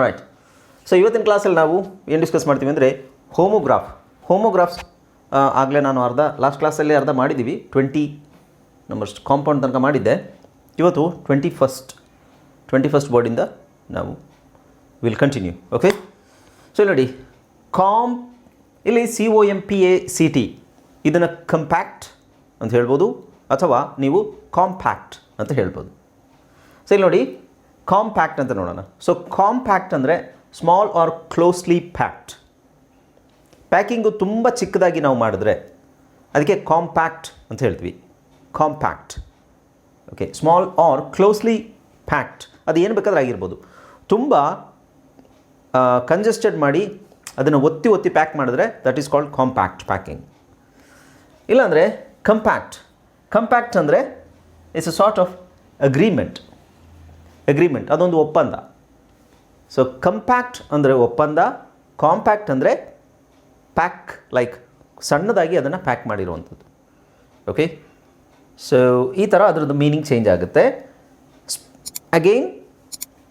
Right so ಇವತ್ತಿನ ಕ್ಲಾಸಲ್ಲಿ ನಾವು ಏನು ಡಿಸ್ಕಸ್ ಮಾಡ್ತೀವಿ ಅಂದರೆ ಹೋಮೋಗ್ರಾಫ್ ಹೋಮೋಗ್ರಾಫ್ಸ್ ಆಗಲೇ ನಾನು ಅರ್ಧ ಲಾಸ್ಟ್ ಕ್ಲಾಸಲ್ಲಿ ಅರ್ಧ ಮಾಡಿದ್ದೀವಿ ಟ್ವೆಂಟಿ ನಂಬರ್ಸ್ ಕಾಂಪೌಂಡ್ ತನಕ ಮಾಡಿದ್ದೆ. ಇವತ್ತು ಟ್ವೆಂಟಿ ಫಸ್ಟ್ ಟ್ವೆಂಟಿ ಫಸ್ಟ್ ಬೋರ್ಡಿಂದ ನಾವು ವಿಲ್ ಕಂಟಿನ್ಯೂ ಓಕೆ ಸೊ ನೋಡಿ. ಕಾಮ್ ಇಲ್ಲಿ C O M P A C T ಇದನ್ನು ಕಂಪ್ಯಾಕ್ಟ್ ಅಂತ ಹೇಳ್ಬೋದು. ಅಥವಾ ನೀವು ಕಾಂಪ್ಯಾಕ್ಟ್ ಅಂತ ಹೇಳ್ಬೋದು. ಸೊ ಇಲ್ಲಿ ನೋಡಿ. ಕಾಂಪ್ಯಾಕ್ಟ್ ಅಂತ ನೋಡೋಣ. ಸೊ ಕಾಂಪ್ಯಾಕ್ಟ್ ಅಂದರೆ small or closely packed packing ತುಂಬ ಚಿಕ್ಕದಾಗಿ ನಾವು ಮಾಡಿದ್ರೆ ಅದಕ್ಕೆ ಕಾಂಪ್ಯಾಕ್ಟ್ ಅಂತ ಹೇಳ್ತೀವಿ. Compact okay small or closely packed ಅದು ಏನು ಬೇಕಾದ್ರೆ ಆಗಿರ್ಬೋದು. ತುಂಬ ಕಂಜೆಸ್ಟೆಡ್ ಮಾಡಿ ಅದನ್ನು ಒತ್ತಿ ಒತ್ತಿ ಪ್ಯಾಕ್ ಮಾಡಿದ್ರೆ that is called compact packing ಇಲ್ಲಾಂದರೆ ಕಂಪ್ಯಾಕ್ಟ್ ಕಂಪ್ಯಾಕ್ಟ್ ಅಂದರೆ it's a sort of agreement agreement ಅದೊಂದು ಒಪ್ಪಂದ. ಸೊ ಕಂಪ್ಯಾಕ್ಟ್ ಅಂದರೆ ಒಪ್ಪಂದ ಕಾಂಪ್ಯಾಕ್ಟ್ ಅಂದರೆ ಪ್ಯಾಕ್ ಲೈಕ್ ಸಣ್ಣದಾಗಿ ಅದನ್ನು ಪ್ಯಾಕ್ ಮಾಡಿರುವಂಥದ್ದು. ಓಕೆ ಸೊ ಈ ಥರ ಅದರದ್ದು ಮೀನಿಂಗ್ ಚೇಂಜ್ ಆಗುತ್ತೆ. Again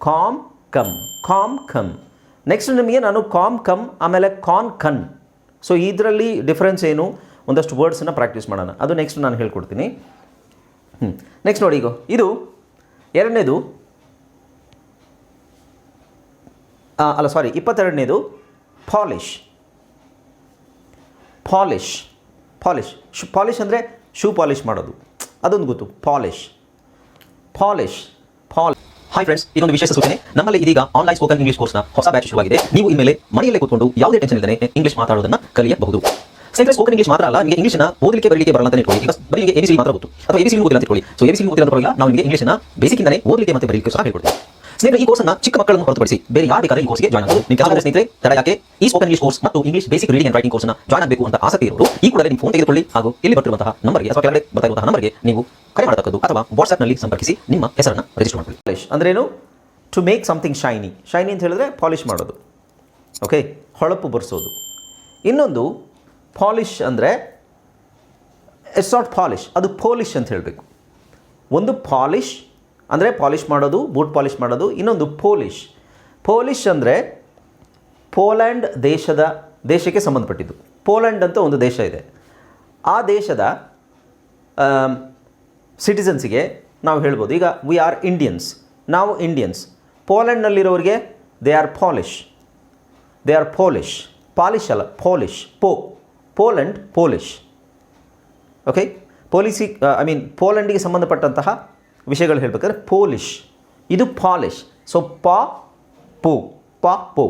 com come com come next ನಿಮಗೆ ನಾನು ಕಾಮ್ ಕಮ್ ಆಮೇಲೆ ಕಾನ್ ಕನ್ ಸೊ ಇದರಲ್ಲಿ ಡಿಫ್ರೆನ್ಸ್ ಏನು? ಒಂದಷ್ಟು ವರ್ಡ್ಸನ್ನು ಪ್ರಾಕ್ಟೀಸ್ ಮಾಡೋಣ. ಅದು ನೆಕ್ಸ್ಟ್ ನಾನು ಹೇಳ್ಕೊಡ್ತೀನಿ. ಹ್ಞೂ ನೆಕ್ಸ್ಟ್ ನೋಡಿ ಈಗ. ಇದು ಎರಡನೇದು ಆ, ಅಲ್ಲ sorry ಇಪ್ಪತ್ತೆರಡನೇದು polish. Polish polish. Shoe, polish ಅಂದರೆ ಶೂ ಪಾಲಿಶ್ ಮಾಡೋದು. ಅದೊಂದು ಗೊತ್ತು, polish. Polish, Pal hi friends ಇದೊಂದು ವಿಶೇಷ ಸೂಚನೆ. ನಮ್ಮಲ್ಲಿ ಇದೀಗ ಆನ್ಲೈನ್ ಸ್ಪೋಕನ್ ಇಂಗ್ಲಿಷ್ ಕೋರ್ಸ್ನ ಹೊಸ ಬ್ಯಾಚ್ ಶುರುವಾಗಿದೆ. ನೀವು ಇನ್ಮೇಲೆ ಮನೆಯಲ್ಲೇ ಕೂತ್ಕೊಂಡು ಯಾವುದೇ ಟೆನ್ಷನ್ ಇಲ್ಲದೆ ಇಂಗ್ಲಿಷ್ ಮಾತಾಡೋದನ್ನ ಕಲಿಯಬಹುದು. ಸೆಂಟ್ರೆ ಸ್ಪೋಕನ್ ಇಂಗ್ಲಿಷ್ ಮಾತ್ರ ಅಲ್ಲ, ನಿಮಗೆ ಇಂಗ್ಲಿಷ್ನ ಓದಲಿಕ್ಕೆ, ಬರಲಿಕ್ಕೆ ಬರಲ್ಲ ಅಂತ ಇಟ್ಕೊಳ್ಳಿ. ಈಗ ಬರೀ ಎಬಿಸಿ ಮಾತ್ರ ಗೊತ್ತು. ಅಥವಾ ಎಬಿಸಿ ಓದಿಲ್ಲ ಅಂತ ಇಟ್ಕೊಳ್ಳಿ. ಸೊ ಎಬಿಸಿ ಓದಿಲ್ಲ ಅಂತ ಪರವಾಗಿಲ್ಲ ನಾವು ನಿಮಗೆ ಇಂಗ್ಲಿಷ್ನ ಬೇಸಿಕ್ಕಿಂದಲೇ ಓದಲಿಕ್ಕೆ ಮತ್ತೆ ಬರಲಿಕ್ಕೆ ಸಹ ಹೇಳ್ಕೊಡ್ತೀವಿ. ಸ್ನೇಹಿತರೆ, ಈ ಕೋರ್ಸ್ನ ಚಿಕ್ಕ ಮಕ್ಕಳನ್ನು ಹೊರತುಪಡಿಸಿ ಬೇರೆ ಯಾರು ಬೇಕಾದ್ರೆ ಈ ಕೋರ್ಸ್ಗೆ ಜಾಯ್ನ್ ಆಗಬಹುದು ನಿಮ್ಮ ಕೆಲವು ಸ್ನೇಹಿತರೆ, ತಡ ಯಾಕೆ? ಈ ಸ್ಪೋಕನ್ ಇಂಗ್ಲಿಷ್ ಕೋರ್ಸ್ ಮತ್ತು English basic reading and writing ಕೋರ್ಸ್ನ ಜಾಯ್ನ್ ಆಗಬೇಕು ಅಂತ ಆಸಕ್ತಿ ಇರೋರು, ಈ ಕೂಡಲೇ ನಿಮ್ಮ ಫೋನ್ ತೆಗೆದುಕೊಳ್ಳಿ ಹಾಗೂ ಇಲ್ಲಿ ಬರ್ತಿರುವಂತಹ ನಂಬರ್ಗೆ ಅಥವಾ ಕೆಳಗಡೆ ಬರ್ತಾ ಇರುವಂತಹ ನಂಬರ್ಗೆ ನೀವು ಕರೆ ಮಾಡತಕ್ಕದ್ದು ಅಥವಾ ವಾಟ್ಸ್ಆಪ್ನಲ್ಲಿ ಸಂಪರ್ಕಿಸಿ ನಿಮ್ಮ ಹೆಸರನ್ನು ರಿಜಿಸ್ಟರ್ ಮಾಡಿಕೊಳ್ಳಿ. ಅಂದ್ರೇನು to make something shiny shiny ಅಂತ ಹೇಳಿದ್ರೆ ಪಾಲಿಶ್ ಮಾಡೋದು. ಓಕೆ ಹೊಳಪು ಬರ್ಸೋದು. ಇನ್ನೊಂದು ಪಾಲಿಶ್ ಅಂದರೆ ಇಟ್ಸ್ ನಾಟ್ ಪಾಲಿಶ್ ಅದು ಪೋಲಿಶ್ ಅಂತ ಹೇಳಬೇಕು. ಒಂದು ಪಾಲಿಶ್ ಅಂದರೆ ಪಾಲಿಷ್ ಮಾಡೋದು, ಬೂಟ್ ಪಾಲಿಷ್ ಮಾಡೋದು, ಇನ್ನೊಂದು ಪೋಲಿಷ್ ಪೋಲಿಷ್ ಅಂದರೆ ಪೋಲ್ಯಾಂಡ್ ದೇಶದ, ದೇಶಕ್ಕೆ ಸಂಬಂಧಪಟ್ಟಿದ್ದು. ಪೋಲ್ಯಾಂಡ್ ಅಂತ ಒಂದು ದೇಶ ಇದೆ. ಆ ದೇಶದ ಸಿಟಿಸನ್ಸಿಗೆ ನಾವು ಹೇಳ್ಬೋದು, ಈಗ ವಿ ಆರ್ ಇಂಡಿಯನ್ಸ್ ನಾವು Indians ಪೋಲ್ಯಾಂಡ್ನಲ್ಲಿರೋರಿಗೆ they are polish they are Polish polish ಅಲ್ಲ ಪೋಲಿಷ್ ಪೋ Poland Polish okay policy I mean ಪೋಲೆಂಡಿಗೆ ಸಂಬಂಧಪಟ್ಟಂತಹ ವಿಷಯಗಳು ಹೇಳಬೇಕಾದ್ರೆ ಪೋಲಿಶ್ ಇದು ಪಾಲಿಶ್ ಸೊ ಪಾ ಪೋ ಪಾ ಪೋ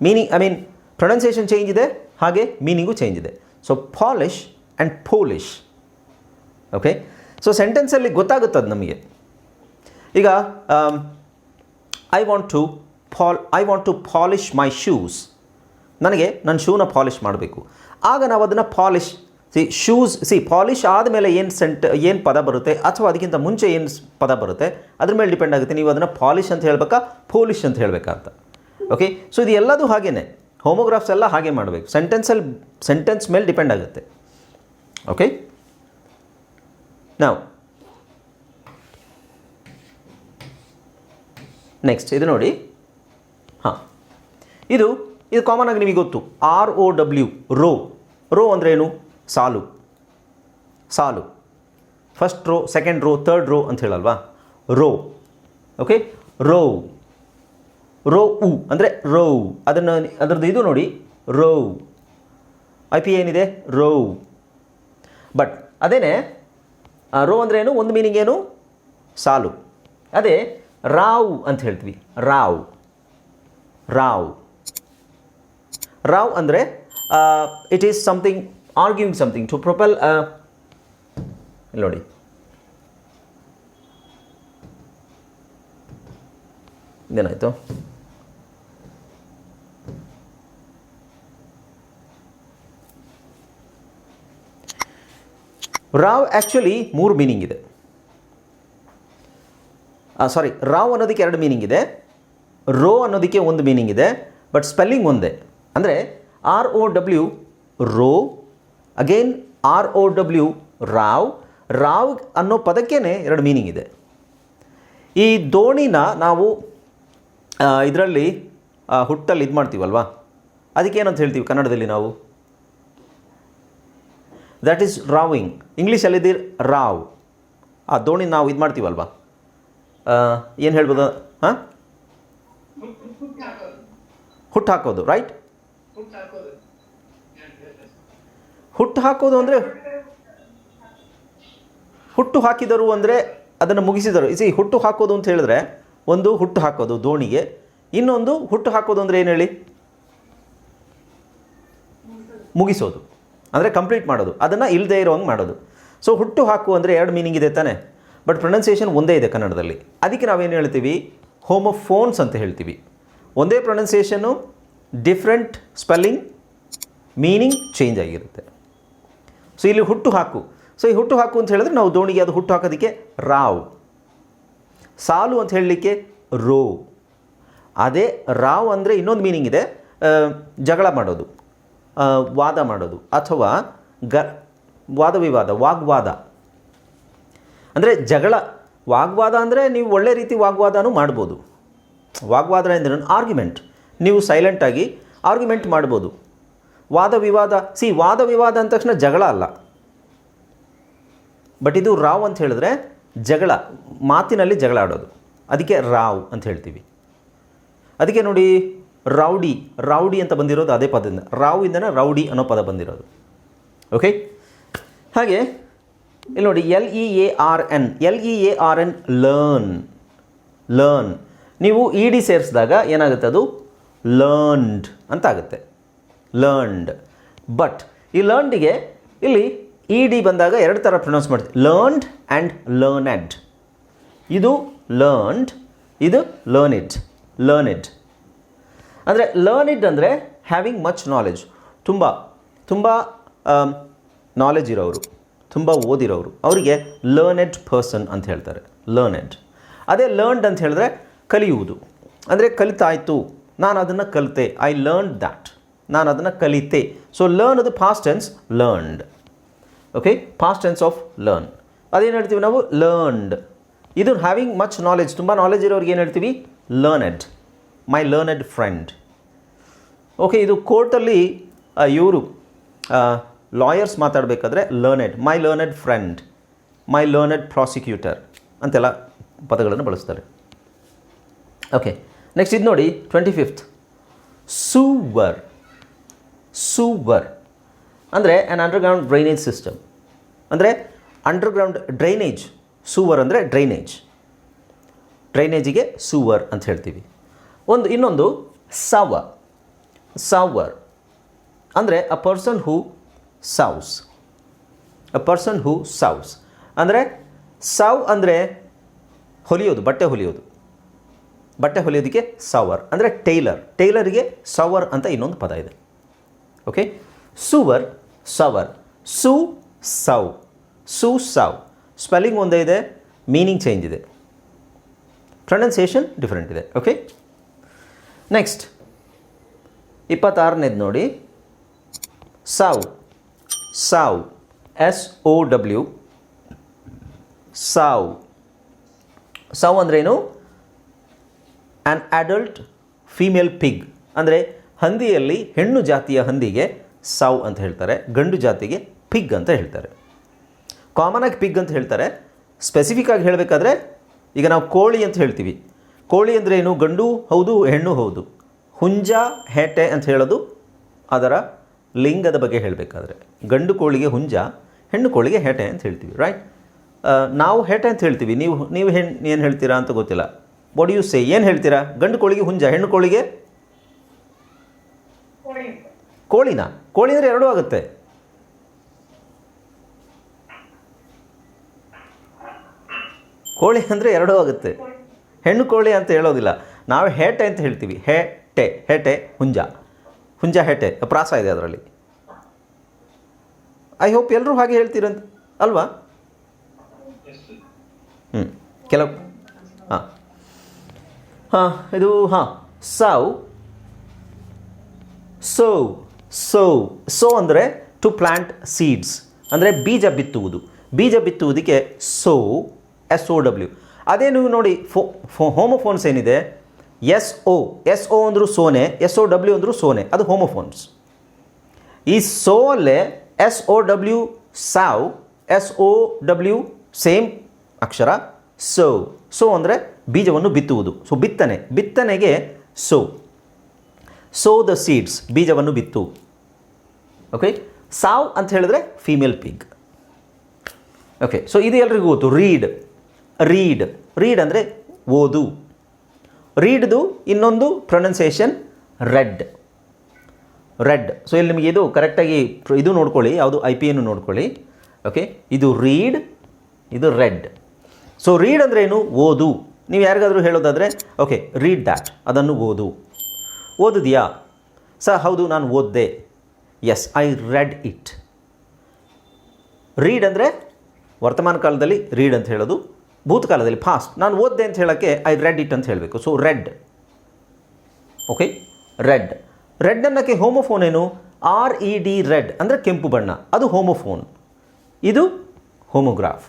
meaning I mean pronunciation change ಇದೆ, ಹಾಗೆ ಮೀನಿಂಗು ಚೇಂಜ್ ಇದೆ. So polish and Polish okay so ಸೆಂಟೆನ್ಸಲ್ಲಿ ಅದು ನಮಗೆ. ಈಗ I want to Pal I want to polish my shoes ನನಗೆ ನನ್ನ ಶೂನ ಪಾಲಿಶ್ ಮಾಡಬೇಕು. ಆಗ ನಾವು ಅದನ್ನು ಪಾಲಿಶ್ ಸಿ ಶೂಸ್ ಸಿ ಪಾಲಿಶ್ ಆದಮೇಲೆ ಏನು ಸೆಂಟ್ ಏನು ಪದ ಬರುತ್ತೆ? ಅಥವಾ ಅದಕ್ಕಿಂತ ಮುಂಚೆ ಏನು ಪದ ಬರುತ್ತೆ? ಅದ್ರ ಮೇಲೆ ಡಿಪೆಂಡ್ ಆಗುತ್ತೆ. ನೀವು ಅದನ್ನು ಪಾಲಿಶ್ ಅಂತ ಹೇಳಬೇಕಾ? ಪೋಲಿಶ್ ಅಂತ ಹೇಳಬೇಕಾ ಓಕೆ ಸೊ ಇದು ಎಲ್ಲದೂ ಹಾಗೇನೆ. ಹೋಮೋಗ್ರಾಫ್ಸ್ ಎಲ್ಲ ಹಾಗೆ ಮಾಡಬೇಕು. ಸೆಂಟೆನ್ಸಲ್ಲಿ ಸೆಂಟೆನ್ಸ್ ಮೇಲೆ ಡಿಪೆಂಡ್ ಆಗುತ್ತೆ. ಓಕೆ ನಾವು ನೆಕ್ಸ್ಟ್ ಇದು ನೋಡಿ. ಹಾಂ. ಇದು ಇದು ಕಾಮನ್ ಆಗಿ ನಿಮಗೆ ಗೊತ್ತು. R O W row row ಅಂದರೆ ಏನು? ಸಾಲು. ಸಾಲು. First row second row third row ಅಂತ ಹೇಳಲ್ವಾ? ರೋ ಓಕೆ ರೋ ರೋ ಉ ಅಂದರೆ ರೋ ಅದನ್ನು ಅದರದ್ದು ಇದು ನೋಡಿ. ರೋ ಐ ಪಿ ಏನಿದೆ? ರೋ ಬಟ್ ಅದೇನೇ? ರೋ ಅಂದರೆ ಏನು? ಒಂದು ಮೀನಿಂಗ್ ಏನು? ಸಾಲು. ಅದೇ ರಾವ್ ಅಂತ ಹೇಳ್ತೀವಿ. ರಾವ್. ರಾವ್. ರಾವ್ ಅಂದರೆ it is something arguing something to propel ನೋಡಿ ಇದೇನಾಯಿತು ರಾವ್ ಆ್ಯಕ್ಚುಲಿ ಮೂರು ಮೀನಿಂಗ್ ಇದೆ. ಸಾರಿ ರಾವ್ ಅನ್ನೋದಕ್ಕೆ ಎರಡು ಮೀನಿಂಗ್ ಇದೆ. ರೋ ಅನ್ನೋದಕ್ಕೆ ಒಂದು ಮೀನಿಂಗ್ ಇದೆ. ಬಟ್ ಸ್ಪೆಲ್ಲಿಂಗ್ ಒಂದೇ. ಅಂದರೆ R O W row again R O W row row ಅನ್ನೋ ಪದಕ್ಕೇ ಎರಡು ಮೀನಿಂಗ್ ಇದೆ. ಈ ದೋಣಿನ ನಾವು ಇದರಲ್ಲಿ ಹುಟ್ಟಲ್ಲಿ ಇದು ಮಾಡ್ತೀವಲ್ವಾ? ಅದಕ್ಕೆ ಏನಂತ ಹೇಳ್ತೀವಿ ಕನ್ನಡದಲ್ಲಿ ನಾವು? ದ್ಯಾಟ್ ಈಸ್ ರಾವಿಂಗ್ ಇಂಗ್ಲೀಷಲ್ಲಿದ್ದೀ ರಾವ್ ಆ ದೋಣಿ ನಾವು ಇದು ಮಾಡ್ತೀವಲ್ವಾ? ಏನು ಹೇಳ್ಬೋದು? ಹಾಂ? ಹುಟ್ಟು ಹಾಕೋದು ರೈಟ್ ಹುಟ್ಟು ಹಾಕೋದು ಅಂದರೆ ಹುಟ್ಟು ಹಾಕಿದರು ಅಂದರೆ ಅದನ್ನು ಮುಗಿಸಿದರು. ಇಸಿ ಹುಟ್ಟು ಹಾಕೋದು ಅಂತ ಹೇಳಿದ್ರೆ ಒಂದು ಹುಟ್ಟು ಹಾಕೋದು ದೋಣಿಗೆ, ಇನ್ನೊಂದು ಹುಟ್ಟು ಹಾಕೋದು ಅಂದರೆ ಏನು ಹೇಳಿ? ಮುಗಿಸೋದು. ಅಂದರೆ ಕಂಪ್ಲೀಟ್ ಮಾಡೋದು. ಅದನ್ನು ಇಲ್ಲದೆ ಇರೋಂಗೆ ಮಾಡೋದು. ಸೊ ಹುಟ್ಟು ಹಾಕು ಅಂದರೆ ಎರಡು ಮೀನಿಂಗ್ ಇದೆ ತಾನೆ. ಬಟ್ ಪ್ರೊನೌನ್ಸಿಯೇಷನ್ ಒಂದೇ ಇದೆ ಕನ್ನಡದಲ್ಲಿ. ಅದಕ್ಕೆ ನಾವೇನು ಹೇಳ್ತೀವಿ? ಹೋಮೋಫೋನ್ಸ್ ಅಂತ ಹೇಳ್ತೀವಿ. ಒಂದೇ pronunciation different spelling meaning change ಆಗಿರುತ್ತೆ. ಸೊ ಇಲ್ಲಿ ಹುಟ್ಟು ಹಾಕು. ಸೊ ಈ ಹುಟ್ಟು ಹಾಕು ಅಂತ ಹೇಳಿದ್ರೆ ನಾವು ದೋಣಿಗೆ ಅದು ಹುಟ್ಟು ಹಾಕೋದಕ್ಕೆ ರಾವ್. ಸಾಲು ಅಂತ ಹೇಳಲಿಕ್ಕೆ ರೋ. ಅದೇ ರಾವ್ ಅಂದರೆ ಇನ್ನೊಂದು ಮೀನಿಂಗ್ ಇದೆ. ಜಗಳ ಮಾಡೋದು. ವಾದ ಮಾಡೋದು. ಅಥವಾ ಗ, ವಾದ ವಿವಾದ, ವಾಗ್ವಾದ. ಅಂದರೆ ಜಗಳ, ವಾಗ್ವಾದ ಅಂದರೆ ನೀವು ಒಳ್ಳೆ ರೀತಿ ವಾಗ್ವಾದನೂ ಮಾಡ್ಬೋದು. ವಾಗ್ವಾದ ಎಂದ್ರೆ ಆರ್ಗ್ಯುಮೆಂಟ್ ನೀವು ಸೈಲೆಂಟಾಗಿ ಆರ್ಗ್ಯುಮೆಂಟ್ ಮಾಡ್ಬೋದು. ವಾದ ವಿವಾದ ಸಿ ವಾದ ವಿವಾದ ಅಂದ ತಕ್ಷಣ ಜಗಳ ಅಲ್ಲ. ಬಟ್ ಇದು ರಾವ್ ಅಂತ ಹೇಳಿದ್ರೆ ಜಗಳ, ಮಾತಿನಲ್ಲಿ ಜಗಳ ಆಡೋದು. ಅದಕ್ಕೆ ರಾವ್ ಅಂತ ಹೇಳ್ತೀವಿ. ಅದಕ್ಕೆ ನೋಡಿ, ರೌಡಿ ರೌಡಿ ಅಂತ ಬಂದಿರೋದು ಅದೇ ಪದದಿಂದ. ರಾವ್ ಇಂದನೇ ರೌಡಿ ಅನ್ನೋ ಪದ ಬಂದಿರೋದು. ಓಕೆ ಹಾಗೆ, ಇಲ್ಲಿ ನೋಡಿ L E A R N L E A R N learn learn ನೀವು ಇ ಡಿ ಸೇರಿಸಿದಾಗ ಏನಾಗುತ್ತೆ ಅದು? ಲರ್ನ್ಡ್ ಅಂತ ಆಗುತ್ತೆ ಲರ್ನ್ಡ್ ಬಟ್ ಈ ಲರ್ನ್ಡಿಗೆ ಇಲ್ಲಿ ಇ ಡಿ ಬಂದಾಗ ಎರಡು ಥರ ಪ್ರೊನೌನ್ಸ್ ಮಾಡ್ತೀವಿ. ಲರ್ನ್ಡ್ ಆ್ಯಂಡ್ ಲರ್ನೆಡ್ ಇದು ಲರ್ನ್ಡ್ ಇದು ಲರ್ನಿಡ್ ಲರ್ನಿಡ್ ಅಂದರೆ ಲರ್ನಿಡ್ ಅಂದರೆ ಹ್ಯಾವಿಂಗ್ ಮಚ್ ನಾಲೆಜ್ ತುಂಬ ತುಂಬ ನಾಲೆಜ್ ಇರೋರು ತುಂಬ ಓದಿರೋರು ಅವರಿಗೆ ಲರ್ನೆಡ್ ಪರ್ಸನ್ ಅಂತ ಹೇಳ್ತಾರೆ. ಲರ್ನೆಡ್ ಅದೇ ಲರ್ನ್ಡ್ ಅಂತ ಹೇಳಿದ್ರೆ ಕಲಿಯುವುದು. ಅಂದರೆ ಕಲಿತಾಯಿತು. ನಾನು ಅದನ್ನು ಕಲಿತೆ. ಐ ಲರ್ನ್ ದ್ಯಾಟ್ ನಾನು ಅದನ್ನು ಕಲಿತೆ. ಸೊ ಲರ್ನ್ ಅದು past tense learned okay past tense of learn ಅದೇನು ಹೇಳ್ತೀವಿ ನಾವು? ಲರ್ನ್ಡ್ ಇದು ಹ್ಯಾವಿಂಗ್ ಮಚ್ ನಾಲೆಜ್ ತುಂಬ ನಾಲೆಜ್ ಇರೋರಿಗೆ ಏನು ಹೇಳ್ತೀವಿ? Learned my learned friend okay ಇದು ಕೋರ್ಟಲ್ಲಿ ಇವರು lawyers ಮಾತಾಡಬೇಕಾದ್ರೆ learned my learned friend my learned prosecutor ಅಂತೆಲ್ಲ ಪದಗಳನ್ನು ಬಳಸ್ತಾರೆ. ಓಕೆ ನೆಕ್ಸ್ಟ್ ಇದು ನೋಡಿ ಟ್ವೆಂಟಿ ಫಿಫ್ತ್ ಸೂವರ್ ಸೂವರ್ ಅಂದರೆ ಆ್ಯನ್ ಅಂಡರ್ಗ್ರೌಂಡ್ ಡ್ರೈನೇಜ್ ಸಿಸ್ಟಮ್ ಅಂದರೆ ಅಂಡರ್ಗ್ರೌಂಡ್ ಡ್ರೈನೇಜ್ ಸೂವರ್ ಅಂದರೆ ಡ್ರೈನೇಜ್ ಡ್ರೈನೇಜಿಗೆ ಸೂವರ್ ಅಂತ ಹೇಳ್ತೀವಿ. ಒಂದು, ಇನ್ನೊಂದು ಸವ ಸವರ್ ಅಂದರೆ a person who sows a person who sows ಅಂದರೆ ಸವ್ ಅಂದರೆ ಹೊಲಿಯೋದು, ಬಟ್ಟೆ ಹೊಲಿಯೋದು. ಬಟ್ಟೆ ಹೊಲಿಯೋದಕ್ಕೆ ಸವರ್ ಅಂದರೆ ಟೈಲರ್ ಟೈಲರಿಗೆ ಸವರ್ ಅಂತ ಇನ್ನೊಂದು ಪದ ಇದೆ. ಓಕೆ ಸುವರ್ ಸವರ್ ಸು ಸೌ ಸು ಸೌ ಸ್ಪೆಲ್ಲಿಂಗ್ ಒಂದೇ ಇದೆ ಮೀನಿಂಗ್ ಚೇಂಜ್ ಇದೆ. ಪ್ರೊನೌನ್ಸಿಯೇಷನ್ ಡಿಫ್ರೆಂಟ್ ಇದೆ. ಓಕೆ ನೆಕ್ಸ್ಟ್ ಇಪ್ಪತ್ತಾರನೇದು ನೋಡಿ. ಸಾವ್ ಸಾವ್ ಎಸ್ ಒ ಡಬ್ಲ್ಯೂ ಸಾವ್ ಸಾವ್ ಅಂದ್ರೇನು? ಆ್ಯನ್ ಅಡಲ್ಟ್ ಫೀಮೇಲ್ ಪಿಗ್ ಅಂದರೆ ಹಂದಿಯಲ್ಲಿ ಹೆಣ್ಣು ಜಾತಿಯ ಹಂದಿಗೆ ಸಾವ್ ಅಂತ ಹೇಳ್ತಾರೆ, ಗಂಡು ಜಾತಿಗೆ ಪಿಗ್ ಅಂತ ಹೇಳ್ತಾರೆ. ಕಾಮನಾಗಿ ಪಿಗ್ ಅಂತ ಹೇಳ್ತಾರೆ. ಸ್ಪೆಸಿಫಿಕ್ ಆಗಿ ಹೇಳಬೇಕಾದ್ರೆ ಈಗ ನಾವು ಕೋಳಿ ಅಂತ ಹೇಳ್ತೀವಿ. ಕೋಳಿ ಅಂದರೆ ಏನು? ಗಂಡು ಹೌದು, ಹೆಣ್ಣು ಹೌದು. ಹುಂಜ, ಹೇಟೆ ಅಂತ ಹೇಳೋದು ಅದರ ಲಿಂಗದ ಬಗ್ಗೆ ಹೇಳಬೇಕಾದ್ರೆ. ಗಂಡು ಕೋಳಿಗೆ ಹುಂಜ, ಹೆಣ್ಣು ಕೋಳಿಗೆ ಹೇಟೆ ಅಂತ ಹೇಳ್ತೀವಿ ರೈಟ್ ನಾವು ಹೆಟೆ ಅಂತ ಹೇಳ್ತೀವಿ. ನೀವು ನೀವು ಹೆಣ್ಣು ಏನು ಹೇಳ್ತೀರಾ ಅಂತ ಗೊತ್ತಿಲ್ಲ. ವಾಟ್ ಯು ಸೇ ಏನು ಹೇಳ್ತೀರಾ? ಗಂಡು ಕೋಳಿಗೆ ಹುಂಜ, ಹೆಣ್ಣು ಕೋಳಿಗೆ ಕೋಳಿನ? ಕೋಳಿ ಅಂದರೆ ಎರಡೂ ಆಗುತ್ತೆ. ಕೋಳಿ ಅಂದರೆ ಎರಡೂ ಆಗುತ್ತೆ. ಹೆಣ್ಣು ಕೋಳಿ ಅಂತ ಹೇಳೋದಿಲ್ಲ. ನಾವು ಹೇಟೆ ಅಂತ ಹೇಳ್ತೀವಿ. ಹೇಟೆ ಹೇಟೆ, ಹುಂಜ. ಹುಂಜ, ಹೇಟೆ. ಪ್ರಾಸ ಇದೆ ಅದರಲ್ಲಿ. ಐ ಹೋಪ್ ಎಲ್ಲರೂ ಹಾಗೆ ಹೇಳ್ತೀರಂತ ಅಲ್ವಾ? ಹ್ಞೂ ಕೆಲವು ಹಾಂ. ಹಾಂ, ಇದು ಹಾಂ. ಸಾವ್. ಸೋ. ಸೋ ಸೋ ಅಂದರೆ ಟು ಪ್ಲಾಂಟ್ ಸೀಡ್ಸ್ ಅಂದರೆ ಬೀಜ ಬಿತ್ತುವುದು. ಬೀಜ ಬಿತ್ತುವುದಕ್ಕೆ ಸೋ ಎಸ್ ಒ ಡಬ್ಲ್ಯೂ ಅದೇ ನೀವು ನೋಡಿ, ಫೋ ಫೋ ಹೋಮೋಫೋನ್ಸ್ ಏನಿದೆ? ಎಸ್ ಒ ಎಸ್ ಒ ಅಂದರೂ ಸೋನೆ ಎಸ್ ಒ ಡಬ್ಲ್ಯೂ ಅಂದರೂ ಸೋನೆ. ಅದು ಹೋಮೋಫೋನ್ಸ್ ಈ ಸೋ ಅಲ್ಲೇ S O W sow S O W same ಅಕ್ಷರ ಸೋ ಸೋ ಅಂದರೆ ಬೀಜವನ್ನು ಬಿತ್ತುವುದು. ಸೊ ಬಿತ್ತನೆ. ಬಿತ್ತನೆಗೆ ಸೋ ಸೋ ದ ಸೀಡ್ಸ್ ಬೀಜವನ್ನು ಬಿತ್ತು. ಓಕೆ ಸಾವ್ ಅಂತ ಹೇಳಿದ್ರೆ ಫೀಮೇಲ್ ಪಿಗ್ ಓಕೆ ಸೊ ಇದು ಎಲ್ರಿಗೂ ಗೊತ್ತು. ರೀಡ್ ರೀಡ್ ರೀಡ್ ಅಂದರೆ ಓದು. ರೀಡ್ದು ಇನ್ನೊಂದು ಪ್ರೊನೌನ್ಸಿಯೇಷನ್ ರೆಡ್ ರೆಡ್ ಸೊ ಇಲ್ಲಿ ನಿಮಗೆ ಇದು ಕರೆಕ್ಟಾಗಿ ಇದು ನೋಡ್ಕೊಳ್ಳಿ. ಯಾವುದು ಐ ಪಿ ಎನ್ನು ನೋಡ್ಕೊಳ್ಳಿ. ಓಕೆ ಇದು ರೀಡ್ ಇದು ರೆಡ್ ಸೊ ರೀಡ್ ಅಂದರೆ ಏನು? ಓದು. ನೀವು ಯಾರಿಗಾದರೂ ಹೇಳೋದಾದರೆ ಓಕೆ ರೀಡ್ ದ್ಯಾಟ್ ಅದನ್ನು ಓದು. ಓದಿದ್ಯಾ? ಸರ್, ಹೌದು, ನಾನು ಓದಿದೆ. Yes I read it read ಅಂದರೆ ವರ್ತಮಾನ ಕಾಲದಲ್ಲಿ ರೀಡ್ ಅಂತ ಹೇಳೋದು, ಭೂತಕಾಲದಲ್ಲಿ ಫಾಸ್ಟ್ ನಾನು ಓದಿದೆ ಅಂತ ಹೇಳೋಕ್ಕೆ ಐ ರೆಡ್ ಇಟ್ ಅಂತ ಹೇಳಬೇಕು. So read okay read read ಅನ್ನೋಕ್ಕೆ homophone ಏನು? ಆರ್ ಇ ಡಿ ರೆಡ್ ಅಂದರೆ ಕೆಂಪು ಬಣ್ಣ. ಅದು ಹೋಮೋಫೋನ್ ಇದು ಹೋಮೋಗ್ರಾಫ್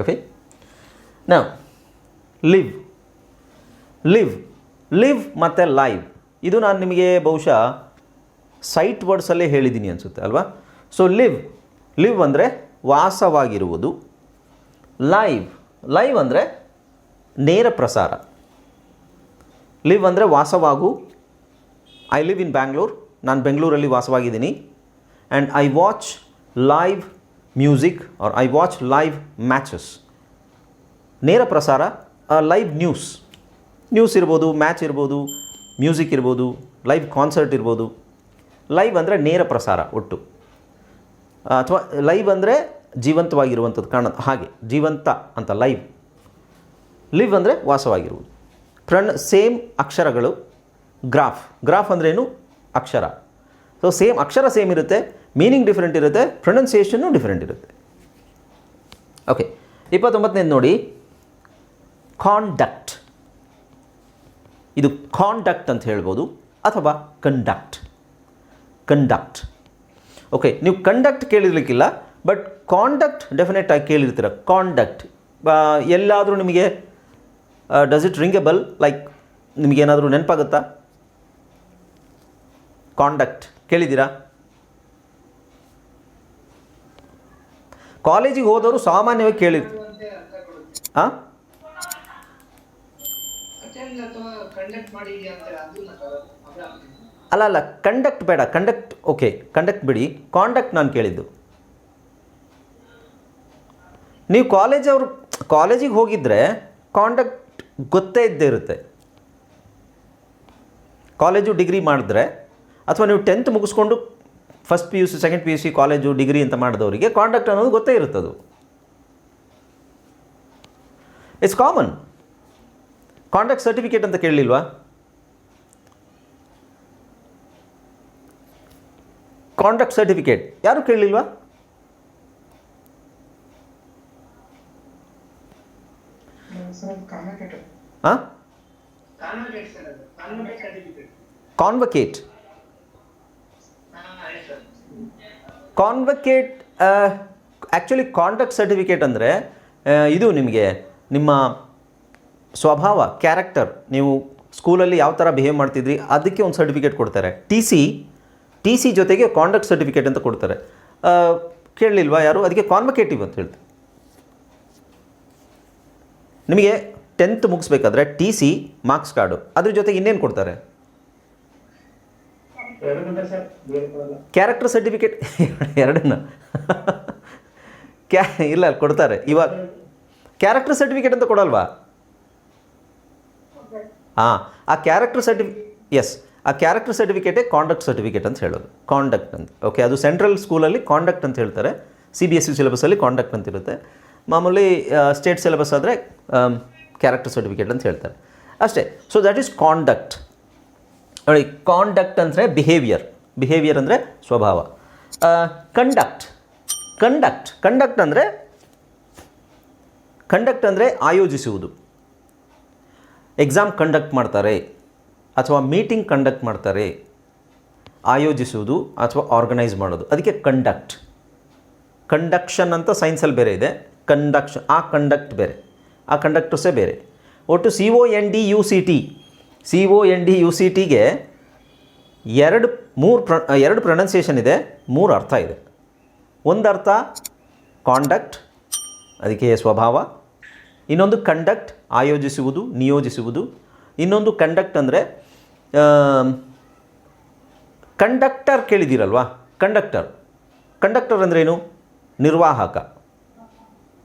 ಓಕೆ ನಾ ಲಿವ್ ಲಿವ್ ಲಿವ್ ಮತ್ತು ಲೈವ್ ಇದು ನಾನು ನಿಮಗೆ ಬಹುಶಃ ಸೈಟ್ ವರ್ಡ್ಸಲ್ಲೇ ಹೇಳಿದ್ದೀನಿ ಅನಿಸುತ್ತೆ, ಅಲ್ವಾ? ಸೊ ಲಿವ್ ಲಿವ್ ಅಂದರೆ ವಾಸವಾಗಿರುವುದು. ಲೈವ್ ಲೈವ್ ಅಂದರೆ ನೇರ ಪ್ರಸಾರ. ಲಿವ್ ಅಂದರೆ ವಾಸವಾಗು. ಐ ಲಿವ್ ಇನ್ ಬ್ಯಾಂಗ್ಳೂರ್ ನಾನು ಬೆಂಗಳೂರಲ್ಲಿ ವಾಸವಾಗಿದ್ದೀನಿ. And I watch live music or I watch live matches ನೇರ ಪ್ರಸಾರ ಲೈವ್ ನ್ಯೂಸ್ ನ್ಯೂಸ್ ಇರ್ಬೋದು ಮ್ಯಾಚ್ ಇರ್ಬೋದು ಮ್ಯೂಸಿಕ್ ಇರ್ಬೋದು ಲೈವ್ ಕಾನ್ಸರ್ಟ್ ಇರ್ಬೋದು. ಲೈವ್ ಅಂದರೆ ನೇರ ಪ್ರಸಾರ ಒಟ್ಟು. ಅಥವಾ ಲೈವ್ ಅಂದರೆ ಜೀವಂತವಾಗಿರುವಂಥದ್ದು ಕಾಣ ಹಾಗೆ, ಜೀವಂತ ಅಂತ ಲೈವ್. ಲಿವ್ ಅಂದರೆ ವಾಸವಾಗಿರುವುದು. ಪ್ರಣ ಸೇಮ್ ಅಕ್ಷರಗಳು, ಗ್ರಾಫ್. ಗ್ರಾಫ್ ಅಂದ್ರೇನು ಅಕ್ಷರ. ಸೊ ಸೇಮ್ ಅಕ್ಷರ ಸೇಮ್ ಇರುತ್ತೆ, ಮೀನಿಂಗ್ ಡಿಫ್ರೆಂಟ್ ಇರುತ್ತೆ ಪ್ರೊನೌನ್ಸಿಯೇಷನ್ನು ಡಿಫ್ರೆಂಟ್ ಇರುತ್ತೆ. ಓಕೆ ಇಪ್ಪತ್ತೊಂಬತ್ತನೇದು ನೋಡಿ. ಕಾಂಡಕ್ಟ್ ಇದು ಕಾಂಡಕ್ಟ್ ಅಂತ ಹೇಳ್ಬೋದು, ಅಥವಾ ಕಂಡಕ್ಟ್ ಕಂಡಕ್ಟ್ ಓಕೆ ನೀವು ಕಂಡಕ್ಟ್ ಕೇಳಿರ್ಲಿಕ್ಕಿಲ್ಲ ಬಟ್ ಕಾಂಡಕ್ಟ್ ಡೆಫಿನೆಟ್ ಆಗಿ ಕೇಳಿರ್ತೀರ. ಕಾಂಡಕ್ಟ್ ಎಲ್ಲಾದರೂ ನಿಮಗೆ ಡಸ್ ಇಟ್ ರಿಂಗೇಬಲ್ ಲೈಕ್ ನಿಮಗೇನಾದರೂ ನೆನಪಾಗುತ್ತಾ? ಕಾಂಡಕ್ಟ್ ಕೇಳಿದ್ದೀರಾ? ಕಾಲೇಜಿಗೆ ಹೋದವರು ಸಾಮಾನ್ಯವಾಗಿ ಕೇಳಿರ್ತೀವಿ ಹಾಂ ಅಲ್ಲ ಅಲ್ಲ ಕಂಡಕ್ಟ್ ಬೇಡ ಕಂಡಕ್ಟ್ ಓಕೆ ಕಂಡಕ್ಟ್ ಬಿಡಿ. ಕಾಂಡಕ್ಟ್ ನಾನು ಕೇಳಿದ್ದು. ನೀವು ಕಾಲೇಜ್ ಅವರು ಕಾಲೇಜಿಗೆ ಹೋಗಿದ್ದರೆ ಕಾಂಡಕ್ಟ್ ಗೊತ್ತೇ ಇದ್ದೇ ಇರುತ್ತೆ. ಕಾಲೇಜು ಡಿಗ್ರಿ ಮಾಡಿದ್ರೆ, ಅಥವಾ ನೀವು ಟೆಂತ್ ಮುಗಿಸ್ಕೊಂಡು first P U C second P U C college degree ಅಂತ ಮಾಡಿದವರಿಗೆ ಕಾಂಡಕ್ಟ್ ಅನ್ನೋದು ಗೊತ್ತೇ ಇರುತ್ತದು ಇಟ್ಸ್ ಕಾಮನ್ ಕಾಂಡಕ್ಟ್ ಸರ್ಟಿಫಿಕೇಟ್ ಅಂತ ಕೇಳಲಿಲ್ವಾ? ಕಾಂಡಕ್ಟ್ ಸರ್ಟಿಫಿಕೇಟ್ ಯಾರು ಕೇಳಲಿಲ್ವಾ ಹಾಂ ಕಾನ್ವಕೇಟ್ ಕಾನ್ವಕೇಟ್ ಆ್ಯಕ್ಚುಲಿ ಕಾಂಟ್ರಾಕ್ಟ್ ಸರ್ಟಿಫಿಕೇಟ್ ಅಂದರೆ ಇದು ನಿಮಗೆ, ನಿಮ್ಮ ಸ್ವಭಾವ ಕ್ಯಾರೆಕ್ಟರ್ ನೀವು ಸ್ಕೂಲಲ್ಲಿ ಯಾವ ಥರ ಬಿಹೇವ್ ಮಾಡ್ತಿದ್ರಿ, ಅದಕ್ಕೆ ಒಂದು ಸರ್ಟಿಫಿಕೇಟ್ ಕೊಡ್ತಾರೆ. ಟಿ ಸಿ ಟಿ ಸಿ ಜೊತೆಗೆ ಕಾಂಡಕ್ಟ್ ಸರ್ಟಿಫಿಕೇಟ್ ಅಂತ ಕೊಡ್ತಾರೆ. ಕೇಳಲಿಲ್ವಾ ಯಾರು? ಅದಕ್ಕೆ ಕಾನ್ವಕೇಟಿವ್ ಅಂತ ಹೇಳ್ತಾರೆ. ನಿಮಗೆ ಟೆಂತ್ ಮುಗಿಸ್ಬೇಕಾದ್ರೆ ಟಿ ಸಿ ಮಾರ್ಕ್ಸ್ ಕಾರ್ಡು ಅದ್ರ ಜೊತೆಗೆ ಇನ್ನೇನು ಕೊಡ್ತಾರೆ? ಎರಡು ಸರ್ ಬೇರೆ ಕೊಡಲ್ಲ. ಕ್ಯಾರೆಕ್ಟರ್ ಸರ್ಟಿಫಿಕೇಟ್ ಎರಡನ್ನ. ಕ್ಯಾ ಇಲ್ಲ ಕೊಡ್ತಾರೆ. ಇವಾಗ ಕ್ಯಾರೆಕ್ಟರ್ ಸರ್ಟಿಫಿಕೇಟ್ ಅಂತ ಕೊಡಲ್ವಾ? ಹಾಂ ಆ ಕ್ಯಾರೆಕ್ಟರ್ ಸರ್ಟಿಫಿ ಎಸ್ ಆ ಕ್ಯಾರೆಕ್ಟರ್ ಸರ್ಟಿಫಿಕೇಟೇ ಕಾಂಡಕ್ಟ್ ಸರ್ಟಿಫಿಕೇಟ್ ಅಂತ ಹೇಳೋದು. ಕಾಂಡಕ್ಟ್ ಅಂತ. ಓಕೆ ಅದು ಸೆಂಟ್ರಲ್ ಸ್ಕೂಲಲ್ಲಿ ಕಾಂಡಕ್ಟ್ ಅಂತ ಹೇಳ್ತಾರೆ. ಸಿ ಬಿ ಎಸ್ ಸಿ ಸಿಲೆಬಸಲ್ಲಿ ಕಾಂಡಕ್ಟ್ ಅಂತ ಇರುತ್ತೆ. ಮಾಮೂಲಿ ಸ್ಟೇಟ್ ಸಿಲೆಬಸ್ ಆದರೆ ಕ್ಯಾರೆಕ್ಟರ್ ಸರ್ಟಿಫಿಕೇಟ್ ಅಂತ ಹೇಳ್ತಾರೆ. ಅಷ್ಟೇ. ಸೊ ದ್ಯಾಟ್ ಈಸ್ ಕಾಂಡಕ್ಟ್ ನೋಡಿ ಕಾಂಡಕ್ಟ್ ಅಂದರೆ ಬಿಹೇವಿಯರ್ ಬಿಹೇವಿಯರ್ ಅಂದರೆ ಸ್ವಭಾವ. ಕಂಡಕ್ಟ್ ಕಂಡಕ್ಟ್ ಕಂಡಕ್ಟ್ ಅಂದರೆ ಕಂಡಕ್ಟ್ ಅಂದರೆ ಆಯೋಜಿಸುವುದು. ಎಕ್ಸಾಮ್ ಕಂಡಕ್ಟ್ ಮಾಡ್ತಾರೆ. ಅಥವಾ ಮೀಟಿಂಗ್ ಕಂಡಕ್ಟ್ ಮಾಡ್ತಾರೆ, ಆಯೋಜಿಸುವುದು ಅಥವಾ ಆರ್ಗನೈಸ್ ಮಾಡೋದು. ಅದಕ್ಕೆ ಕಂಡಕ್ಟ್ ಕಂಡಕ್ಷನ್ ಅಂತ ಸೈನ್ಸಲ್ಲಿ ಬೇರೆ ಇದೆ. ಕಂಡಕ್ಷನ್ ಆ ಕಂಡಕ್ಟ್ ಬೇರೆ. ಆ ಕಂಡಕ್ಟರ್ಸೇ ಬೇರೆ. ಒಟ್ಟು C O N D U C T C O N D U C ಟಿಗೆ ಎರಡು, ಮೂರು ಪ್ರ, ಎರಡು ಪ್ರೊನೌನ್ಸಿಯೇಷನ್ ಇದೆ, ಮೂರು ಅರ್ಥ ಇದೆ. ಒಂದು ಅರ್ಥ ಕಾಂಡಕ್ಟ್ ಅದಕ್ಕೆ ಸ್ವಭಾವ. ಇನ್ನೊಂದು ಕಂಡಕ್ಟ್ ಆಯೋಜಿಸುವುದು, ನಿಯೋಜಿಸುವುದು. ಇನ್ನೊಂದು ಕಂಡಕ್ಟ್ ಅಂದರೆ ಕಂಡಕ್ಟರ್ ಕೇಳಿದ್ದೀರಲ್ವಾ? ಕಂಡಕ್ಟರ್. ಕಂಡಕ್ಟರ್ ಅಂದ್ರೇನು? ನಿರ್ವಾಹಕ.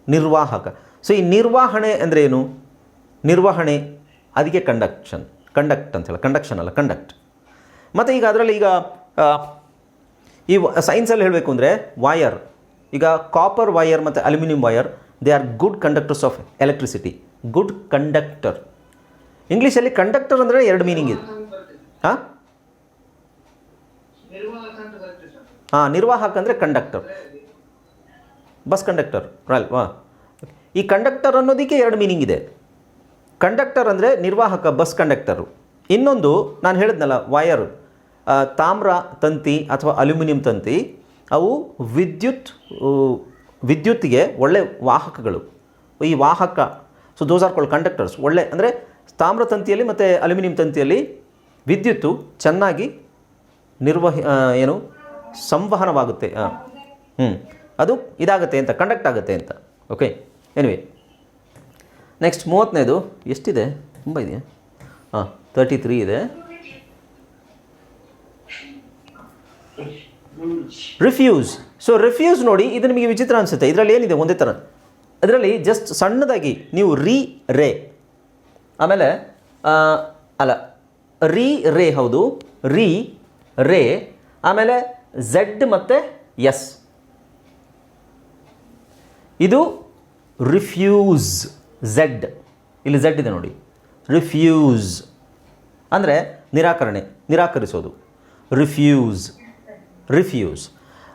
ನಿರ್ವಾಹಕ. ಸೊ ಈ ನಿರ್ವಹಣೆ ಅಂದರೆ ಏನು ನಿರ್ವಹಣೆ, ಅದಕ್ಕೆ ಕಂಡಕ್ಷನ್ ಕಂಡಕ್ಟ್ ಅಂತ ಹೇಳ ಕಂಡಕ್ಷನ್ ಅಲ್ಲ ಕಂಡಕ್ಟ್ ಮತ್ತು ಈಗ ಅದರಲ್ಲಿ ಈಗ ಈ ಸೈನ್ಸಲ್ಲಿ ಹೇಳಬೇಕು ಅಂದರೆ ವಾಯರ್ ಈಗ ಕಾಪರ್ ವಯರ್ ಮತ್ತು aluminium wire they are good conductors of electricity good conductor ಇಂಗ್ಲೀಷಲ್ಲಿ ಕಂಡಕ್ಟರ್ ಅಂದರೆ ಎರಡು ಮೀನಿಂಗ್ ಇದೆ. ಹಾಂ? ಹಾಂ, ನಿರ್ವಾಹಕ ಅಂದರೆ ಕಂಡಕ್ಟರ್ ಬಸ್ ಕಂಡಕ್ಟರ್ ಅಲ್ವಾ ಈ ಕಂಡಕ್ಟರ್ ಅನ್ನೋದಕ್ಕೆ ಎರಡು ಮೀನಿಂಗ್ ಇದೆ. ಕಂಡಕ್ಟರ್ ಅಂದರೆ ನಿರ್ವಾಹಕ ಬಸ್ ಕಂಡಕ್ಟರು ಇನ್ನೊಂದು ನಾನು ಹೇಳಿದ್ನಲ್ಲ ವಯರ್ ತಾಮ್ರ ತಂತಿ ಅಥವಾ ಅಲ್ಯೂಮಿನಿಯಂ ತಂತಿ, ಅವು ವಿದ್ಯುತ್ ವಿದ್ಯುತ್ಗೆ ಒಳ್ಳೆ ವಾಹಕಗಳು. ಈ ವಾಹಕ so those are called conductors ಒಳ್ಳೆ ಅಂದರೆ ತಾಮ್ರ ತಂತಿಯಲ್ಲಿ ಮತ್ತು ಅಲ್ಯೂಮಿನಿಯಂ ತಂತಿಯಲ್ಲಿ ವಿದ್ಯುತ್ತು ಚೆನ್ನಾಗಿ ನಿರ್ವಹ ಏನು, ಸಂವಹನವಾಗುತ್ತೆ. ಹ್ಞೂ ಅದು ಇದಾಗುತ್ತೆ ಅಂತ ಕಂಡಕ್ಟ್ ಆಗುತ್ತೆ ಅಂತ. ಓಕೆ ಎನಿವೆ ನೆಕ್ಸ್ಟ್ ಮೂವತ್ತನೇದು ಎಷ್ಟಿದೆ? ತುಂಬ ಇದೆಯಾ? ಹಾಂ ತರ್ಟಿ ತ್ರೀ ಇದೆ. ರಿಫ್ಯೂಸ್ ಸೊ ರಿಫ್ಯೂಸ್ ನೋಡಿ ಇದು ನಿಮಗೆ ವಿಚಿತ್ರ ಅನಿಸುತ್ತೆ. ಇದರಲ್ಲಿ ಏನಿದೆ? ಒಂದೇ ಥರ ಅದರಲ್ಲಿ ಜಸ್ಟ್ ಸಣ್ಣದಾಗಿ ನೀವು ರೀ ರೇ ಆಮೇಲೆ ಅಲ್ಲ ರೀ, ರೇ ಹೌದು. ರೀ, ರೇ, ಆಮೇಲೆ ಝೆಡ್ ಮತ್ತು ಎಸ್. ಇದು ರಿಫ್ಯೂಸ್, ಝೆಡ್. ಇಲ್ಲಿ ಝೆಡ್ ಇದೆ ನೋಡಿ. ರಿಫ್ಯೂಸ್. ಅಂದರೆ ನಿರಾಕರಣೆ, ನಿರಾಕರಿಸೋದು. Refuse refuse.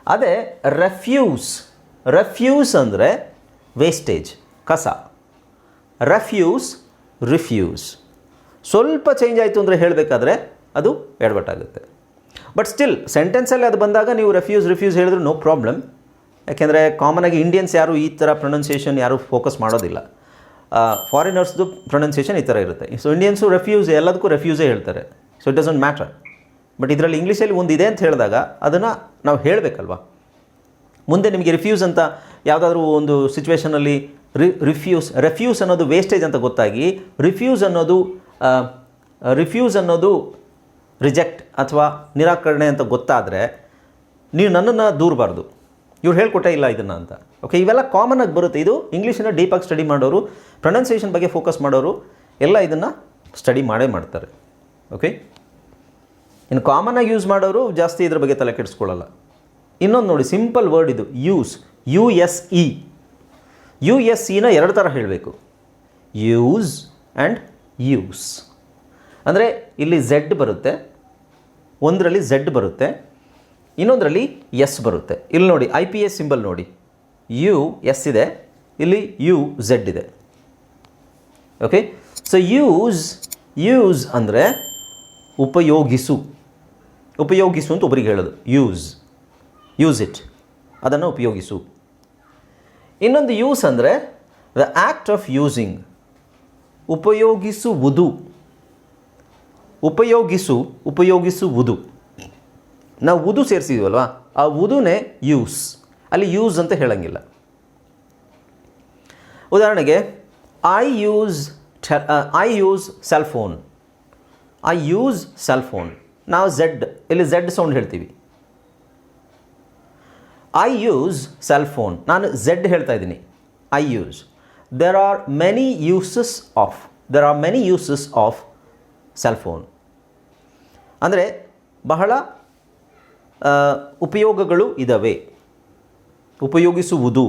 ಅದೇ ರೆಫ್ಯೂಸ್ ರೆಫ್ಯೂಸ್ ಅಂದರೆ ವೇಸ್ಟೇಜ್ ಕಸ. Refuse, refuse. ಸ್ವಲ್ಪ ಚೇಂಜ್ ಆಯಿತು ಅಂದರೆ ಹೇಳಬೇಕಾದ್ರೆ ಅದು ಎಡವಟ್ಟಾಗುತ್ತೆ ಬಟ್ ಸ್ಟಿಲ್ ಸೆಂಟೆನ್ಸಲ್ಲಿ ಅದು ಬಂದಾಗ ನೀವು ರೆಫ್ಯೂಸ್ ರಿಫ್ಯೂಸ್ ಹೇಳಿದ್ರು ನೋ ಪ್ರಾಬ್ಲಮ್ ಯಾಕೆಂದರೆ ಕಾಮನಾಗಿ ಇಂಡಿಯನ್ಸ್ ಯಾರು ಈ ಥರ ಪ್ರೊನೌನ್ಸಿಯೇಷನ್ ಯಾರು ಫೋಕಸ್ ಮಾಡೋದಿಲ್ಲ. ಫಾರಿನರ್ಸ್ದು ಪ್ರೊನೌನ್ಸಿಯೇಷನ್ ಈ ಥರ ಇರುತ್ತೆ. ಸೊ ಇಂಡಿಯನ್ಸು ರೆಫ್ಯೂಸ್ ಎಲ್ಲದಕ್ಕೂ ರೆಫ್ಯೂಸೇ ಹೇಳ್ತಾರೆ. So it doesn't matter but ಇದರಲ್ಲಿ ಇಂಗ್ಲೀಷಲ್ಲಿ ಒಂದು ಇದೆ ಅಂತ ಹೇಳಿದಾಗ ಅದನ್ನು ನಾವು ಹೇಳಬೇಕಲ್ವಾ? ಮುಂದೆ ನಿಮಗೆ ರಿಫ್ಯೂಸ್ ಅಂತ ಯಾವುದಾದ್ರೂ ಒಂದು ಸಿಚುವೇಷನಲ್ಲಿ ರಿ ರಿಫ್ಯೂಸ್ ರೆಫ್ಯೂಸ್ ಅನ್ನೋದು ವೇಸ್ಟೇಜ್ ಅಂತ ಗೊತ್ತಾಗಿ ರಿಫ್ಯೂಸ್ ಅನ್ನೋದು ರಿಫ್ಯೂಸ್ ಅನ್ನೋದು ರಿಜೆಕ್ಟ್ ಅಥವಾ ನಿರಾಕರಣೆ ಅಂತ ಗೊತ್ತಾದರೆ ನೀವು ನನ್ನನ್ನು ದೂರಬಾರ್ದು. ಇವ್ರು ಹೇಳ್ಕೊಟ್ಟೇ ಇಲ್ಲ ಇದನ್ನು ಅಂತ. ಓಕೆ ಇವೆಲ್ಲ ಕಾಮನ್ ಆಗಿ ಬರುತ್ತೆ. ಇದು ಇಂಗ್ಲೀಷನ್ನು ಡೀಪಾಗಿ ಸ್ಟಡಿ ಮಾಡೋರು ಪ್ರೊನೌನ್ಸಿಯೇಷನ್ ಬಗ್ಗೆ ಫೋಕಸ್ ಮಾಡೋರು, ಎಲ್ಲ ಇದನ್ನು ಸ್ಟಡಿ ಮಾಡೇ ಮಾಡ್ತಾರೆ. ಓಕೆ ಇನ್ನು ಕಾಮನಾಗಿ ಯೂಸ್ ಮಾಡೋರು ಜಾಸ್ತಿ ಇದ್ರ ಬಗ್ಗೆ ತಲೆ ಕೆಡಿಸ್ಕೊಳ್ಳಲ್ಲ ಇನ್ನೊಂದು ನೋಡಿ ಸಿಂಪಲ್ ವರ್ಡ್ ಇದು use U S E U S ಇನ ಎರಡು ಥರ ಹೇಳಬೇಕು. ಯೂಸ್ ಆ್ಯಂಡ್ ಯೂಸ್ ಅಂದರೆ ಇಲ್ಲಿ ಝೆಡ್ ಬರುತ್ತೆ, ಒಂದರಲ್ಲಿ ಝೆಡ್ ಬರುತ್ತೆ, ಇನ್ನೊಂದರಲ್ಲಿ ಎಸ್ ಬರುತ್ತೆ. ಇಲ್ಲಿ ನೋಡಿ ಐ ಪಿ ಎಸ್ ಸಿಂಬಲ್ ನೋಡಿ. ಯು ಎಸ್ ಇದೆ, ಇಲ್ಲಿ ಯು ಝೆಡ್ ಇದೆ. ಓಕೆ ಸೊ ಯೂಸ್ ಯೂಸ್ ಅಂದರೆ ಉಪಯೋಗಿಸು. ಉಪಯೋಗಿಸು ಅಂತ ಒಬ್ಬರಿಗೆ ಹೇಳೋದು. ಯೂಸ್ ಯೂಸ್ ಇಟ್ ಅದನ್ನು ಉಪಯೋಗಿಸು. ಇನ್ನೊಂದು ಯೂಸ್ ಅಂದರೆ ದ ಆ್ಯಕ್ಟ್ ಆಫ್ ಯೂಸಿಂಗ್ ಉಪಯೋಗಿಸುವುದು. ಉಪಯೋಗಿಸು, ಉಪಯೋಗಿಸುವುದು. ನಾವು ಉದು ಸೇರಿಸಿದ್ವಲ್ವಾ? ಆ ಉದುನೇ ಯೂಸ್. ಅಲ್ಲಿ ಯೂಸ್ ಅಂತ ಹೇಳಂಗಿಲ್ಲ. ಉದಾಹರಣೆಗೆ I use I use cell phone I use cell phone ನಾವು ಝೆಡ್ ಇಲ್ಲಿ ಝೆಡ್ ಸೌಂಡ್ ಹೇಳ್ತೀವಿ. ಐ ಯೂಸ್ ಸೆಲ್ ಫೋನ್ ನಾನು ಝೆಡ್ ಹೇಳ್ತಾ ಇದ್ದೀನಿ. I use there are many uses of there are many uses of cell phone ಅಂದರೆ ಬಹಳ ಉಪಯೋಗಗಳು ಇದ್ದಾವೆ ಉಪಯೋಗಿಸುವುದು.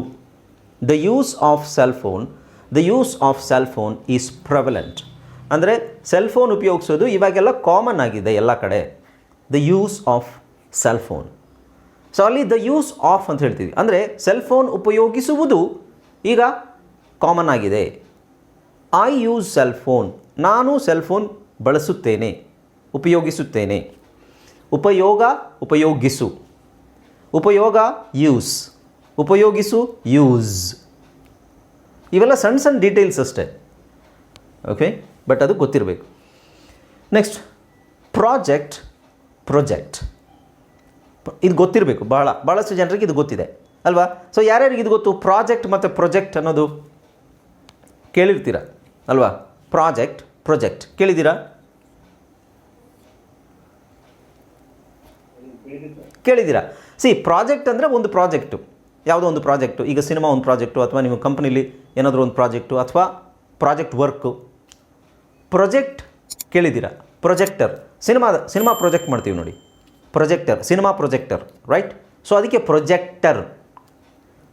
The use of cell phone the use of cell phone is prevalent ಅಂದರೆ cell phone ಉಪಯೋಗಿಸೋದು ಇವಾಗೆಲ್ಲ ಕಾಮನ್ ಆಗಿದೆ ಎಲ್ಲ ಕಡೆ. The use of cell phone so ಅಲ್ಲಿ ದ ಯೂಸ್ ಆಫ್ ಅಂತ ಹೇಳ್ತೀವಿ. ಅಂದರೆ ಸೆಲ್ ಫೋನ್ ಉಪಯೋಗಿಸುವುದು ಈಗ ಕಾಮನ್ ಆಗಿದೆ. ಐ ಯೂಸ್ ಸೆಲ್ ಫೋನ್ ನಾನು ಸೆಲ್ ಫೋನ್ ಬಳಸುತ್ತೇನೆ, ಉಪಯೋಗಿಸುತ್ತೇನೆ. ಉಪಯೋಗ, ಉಪಯೋಗಿಸು. ಉಪಯೋಗ ಯೂಸ್ ಉಪಯೋಗಿಸು ಯೂಸ್ ಇವೆಲ್ಲ ಸಣ್ಣ ಸಣ್ಣ ಡೀಟೇಲ್ಸ್ ಅಷ್ಟೇ. ಓಕೆ ಬಟ್ ಅದು ಗೊತ್ತಿರಬೇಕು. ನೆಕ್ಸ್ಟ್ ಪ್ರಾಜೆಕ್ಟ್ ಪ್ರೊಜೆಕ್ಟ್ ಇದು ಗೊತ್ತಿರಬೇಕು, ಬಹಳ ಭಾಳಷ್ಟು ಜನರಿಗೆ ಇದು ಗೊತ್ತಿದೆ. ಅಲ್ವಾ? ಸೊ ಯಾರ್ಯಾರಿಗೆ ಇದು ಗೊತ್ತು? ಪ್ರಾಜೆಕ್ಟ್ ಮತ್ತು ಪ್ರೊಜೆಕ್ಟ್ ಅನ್ನೋದು. ಕೇಳಿರ್ತೀರ, ಅಲ್ವಾ? ಪ್ರಾಜೆಕ್ಟ್ ಪ್ರೊಜೆಕ್ಟ್ ಕೇಳಿದ್ದೀರಾ? ಕೇಳಿದ್ದೀರಾ? ಸಿ ಪ್ರಾಜೆಕ್ಟ್ ಅಂದರೆ ಒಂದು ಪ್ರಾಜೆಕ್ಟು ಯಾವುದೋ ಒಂದು ಪ್ರಾಜೆಕ್ಟು ಈಗ ಸಿನಿಮಾ ಒಂದು ಪ್ರಾಜೆಕ್ಟು ಅಥವಾ ನಿಮ್ಮ ಕಂಪ್ನೀಲಿ ಏನಾದರೂ ಒಂದು ಪ್ರಾಜೆಕ್ಟು ಅಥವಾ ಪ್ರಾಜೆಕ್ಟ್ ವರ್ಕು ಪ್ರೊಜೆಕ್ಟ್ ಕೇಳಿದ್ದೀರಾ? ಪ್ರೊಜೆಕ್ಟರ್ ಸಿನಿಮಾದ ಸಿನಿಮಾ ಪ್ರೊಜೆಕ್ಟ್ ಮಾಡ್ತೀವಿ ನೋಡಿ. Projector cinema projector right so ಅದಕ್ಕೆ ಪ್ರೊಜೆಕ್ಟರ್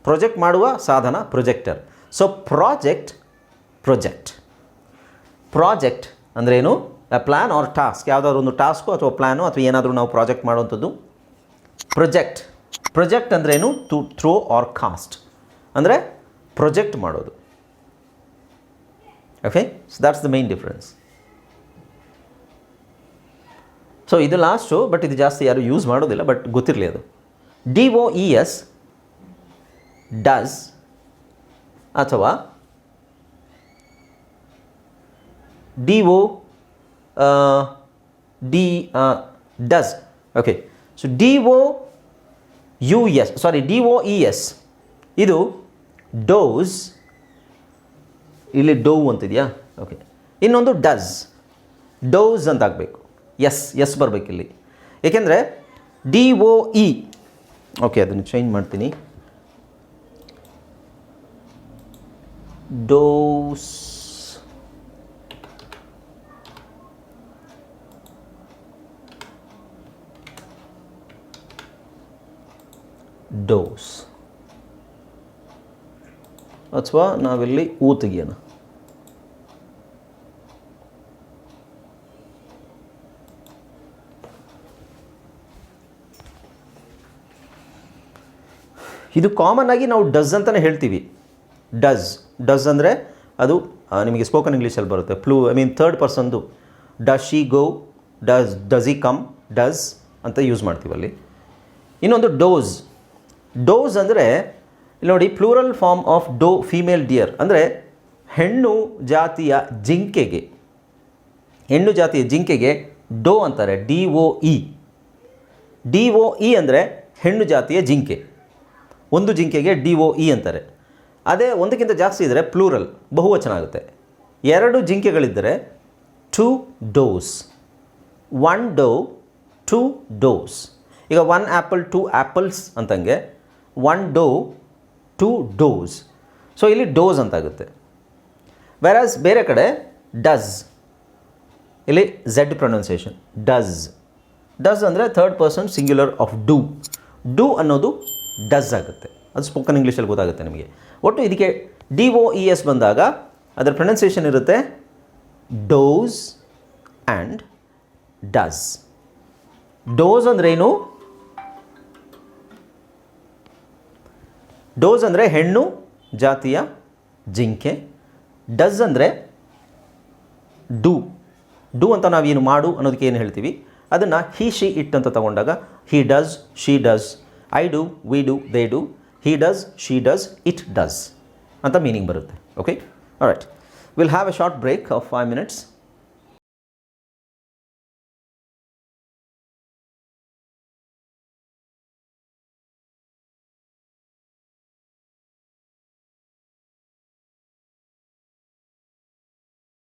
ಪ್ರೊಜೆಕ್ಟ್ ಮಾಡುವ ಸಾಧನ projector so project project project ಅಂದ್ರೇನು ಪ್ಲ್ಯಾನ್ ಆರ್ ಟಾಸ್ಕ್ ಯಾವುದಾದ್ರು ಒಂದು ಟಾಸ್ಕು ಅಥವಾ ಪ್ಲ್ಯಾನು ಅಥವಾ ಏನಾದರೂ ನಾವು ಪ್ರಾಜೆಕ್ಟ್ ಮಾಡುವಂಥದ್ದು. ಪ್ರೊಜೆಕ್ಟ್ ಪ್ರೊಜೆಕ್ಟ್ ಅಂದ್ರೇನು ಟು ಥ್ರೋ ಆರ್ ಕಾಸ್ಟ್ ಅಂದರೆ ಪ್ರೊಜೆಕ್ಟ್ ಮಾಡೋದು. Okay so that's the main difference so ಇದು ಲಾಸ್ಟು ಬಟ್ ಇದು ಜಾಸ್ತಿ ಯಾರು ಯೂಸ್ ಮಾಡೋದಿಲ್ಲ ಬಟ್ ಗೊತ್ತಿರಲಿ ಅದು. D O E S does ಅಥವಾ D O D does okay so D O U S sorry D O E S ಇದು does ಇಲ್ಲಿ ಡೋವ್ ಅಂತಿದೆಯಾ? ಓಕೆ ಇನ್ನೊಂದು ಡಸ್ ಡೋಸ್ ಅಂತ ಆಗಬೇಕು. ಎಸ್ ಎಸ್ ಬರಬೇಕು ಇಲ್ಲಿ. ಏಕೆಂದರೆ ಡಿ ಒ ಇ ಓಕೆ ಅದನ್ನು ಚೇಂಜ್ ಮಾಡ್ತೀನಿ. Does does. ಅಥವಾ ನಾವಿಲ್ಲಿ ಊ ತೆಗಿಯೋಣ. ಇದು ಕಾಮನ್ ಆಗಿ ನಾವು ಡಸ್ ಅಂತಲೇ ಹೇಳ್ತೀವಿ. ಡಸ್ ಡಸ್ ಅಂದರೆ ಅದು ನಿಮಗೆ ಸ್ಪೋಕನ್ ಇಂಗ್ಲೀಷಲ್ಲಿ ಬರುತ್ತೆ. Flu I mean third ಪರ್ಸನ್ದು does she go does does he come does ಅಂತ ಯೂಸ್ ಮಾಡ್ತೀವಲ್ಲಿ ಇನ್ನೊಂದು ಡೋಸ್ ಡೋಸ್ ಅಂದರೆ, ಇಲ್ಲಿ ನೋಡಿ, plural form of doe female deer ಅಂದರೆ ಹೆಣ್ಣು ಜಾತಿಯ ಜಿಂಕೆಗೆ, ಹೆಣ್ಣು ಜಾತಿಯ ಜಿಂಕೆಗೆ ಡೋ ಅಂತಾರೆ, D O E. D O E ಅಂದರೆ ಹೆಣ್ಣು ಜಾತಿಯ ಜಿಂಕೆ. ಒಂದು ಜಿಂಕೆಗೆ ಡಿ ಒ ಇ ಅಂತಾರೆ. ಅದೇ ಒಂದಕ್ಕಿಂತ ಜಾಸ್ತಿ ಇದ್ದರೆ ಪ್ಲೂರಲ್, ಬಹುವಚನ ಆಗುತ್ತೆ. ಎರಡು ಜಿಂಕೆಗಳಿದ್ದರೆ two does. One doe, two does. ಈಗ one apple two apples ಅಂತಂಗೆ one doe two does so ಇಲ್ಲಿ ಡೋಸ್ ಅಂತಾಗುತ್ತೆ. ವೆರಾಸ್ ಬೇರೆ ಕಡೆ ಡಸ್ ಇಲ್ಲಿ ಝೆಡ್ ಪ್ರೊನೌನ್ಸಿಯೇಷನ್ ಡಸ್ ಡಸ್ ಅಂದರೆ third person singular of do do ಅನ್ನೋದು ಡಸ್ ಆಗುತ್ತೆ. ಅದು ಸ್ಪೋಕನ್ ಇಂಗ್ಲೀಷಲ್ಲಿ ಗೊತ್ತಾಗುತ್ತೆ ನಿಮಗೆ. ಒಟ್ಟು ಇದಕ್ಕೆ ಡಿ ಒ ಇ ಎಸ್ ಬಂದಾಗ ಅದರ ಪ್ರೊನೌನ್ಸಿಯೇಷನ್ ಇರುತ್ತೆ ಡೋಸ್ ಆ್ಯಂಡ್ ಡಸ್ ಡೋಸ್ ಅಂದ್ರೇನು ಡೋಸ್ ಅಂದರೆ ಹೆಣ್ಣು, ಜಾತಿಯ ಜಿಂಕೆ. ಡಸ್ ಅಂದರೆ ಡು ಡು ಅಂತ ನಾವೇನು ಮಾಡು ಅನ್ನೋದಕ್ಕೆ ಏನು ಹೇಳ್ತೀವಿ? ಅದನ್ನು ಹಿ ಶಿ ಇಟ್ ಅಂತ ತಗೊಂಡಾಗ he does she does I do we do they do he does she does it does ಅಂತ ಮೀನಿಂಗ್ ಬರುತ್ತೆ. Okay right will have a short break of five minutes